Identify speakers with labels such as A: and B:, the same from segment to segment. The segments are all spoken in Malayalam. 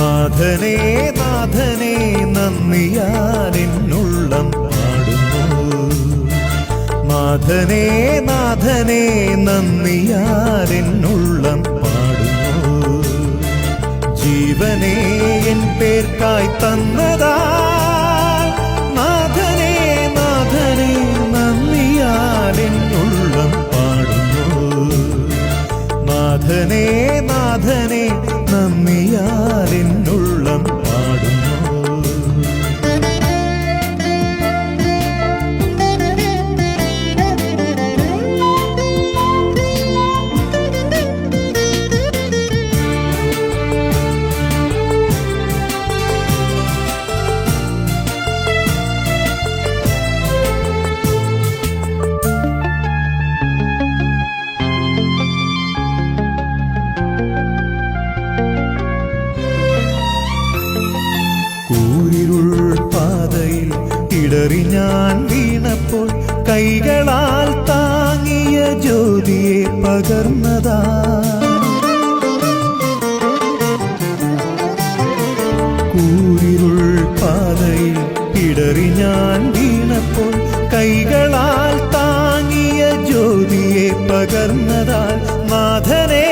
A: നാഥനേ നാഥനേ നന്ദിയാൽ എന്നുള്ളം പാടുന്നു. നാഥനേ നാഥനേ നന്ദിയാൽ എന്നുള്ളം പാടുന്നു. ജീവനേ എൻ പേർക്കായി തന്നതാ. നാഥനേ നാഥനേ നന്ദിയാൽ എന്നുള്ളം പാടുന്നു. നാഥനേ നാഥനേ നന്ദിയാൽ ഇടറി ഞാൻ വീണപ്പോൾ കൈകളാൽ താങ്ങിയ ജ്യോതിയെ പകർന്നതാ. കൂരിരുൾ പാതയിൽ ഇടറി ഞാൻ വീണപ്പോൾ കൈകളാൽ താങ്ങിയ ജ്യോതിയെ പകർന്നതാൽ നാഥനേ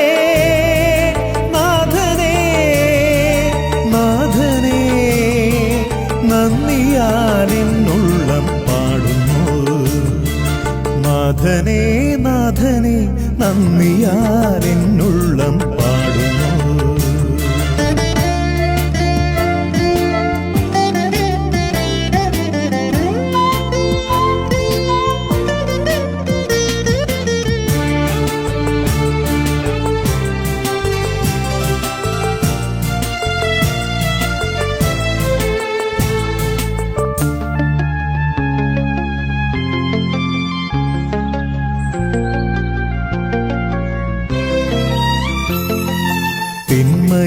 A: നന്ദിയാൽ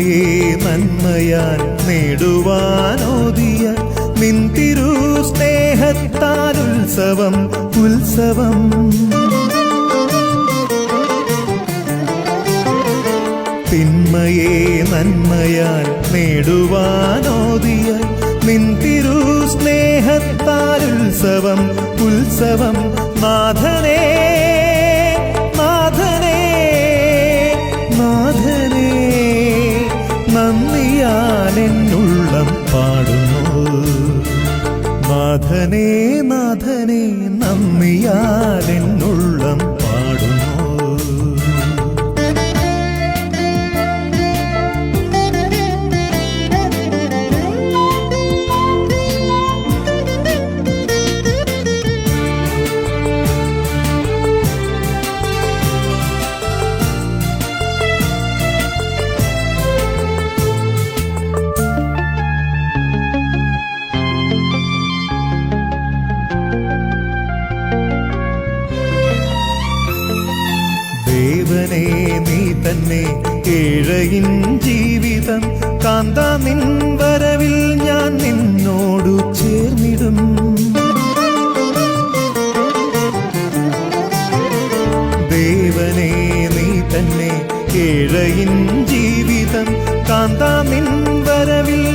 A: തിന്മയെ നന്മയാൽ നേടുവാനോദിയ നിന്തിരു സ്നേഹത്താൽ ഉത്സവം ഉത്സവം. തിന്മയെ നന്മയാൽ നേടുവാനോദിയ നിന്തിരു സ്നേഹത്താൽ ഉത്സവം ഉത്സവം. നാഥനേ നന്ദിയാൽ എന്നുള്ളം പാടുന്നു. നാഥനേ നാഥനേ നന്ദിയാൽ തന്നെ ഏഴയിൻ ജീവിതം. കാന്ത നിൻ വരവിൽ ഞാൻ നിന്നോടു ചേർന്നിടും. ദേവനെ നീ തന്നെ ഏഴയിൻ ജീവിതം. കാന്ത നിൻ വരവിൽ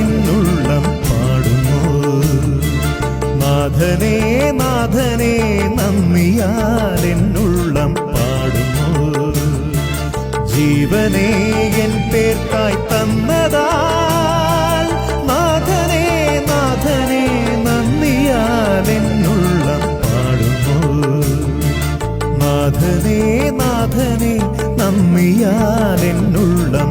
A: എന്നുള്ളം പാടുന്നു. നാഥനേ നാഥനേ നന്ദിയാൽ എന്നുള്ളം പാടുന്നു. ജീവനേ എൻ പേർക്കായി തന്നതാ നാഥനേ നാഥനേ നന്ദിയാൽ എന്നുള്ളം പാടുന്നു. നാഥനേ നാഥനേ നന്ദിയാൽ എന്നുള്ളം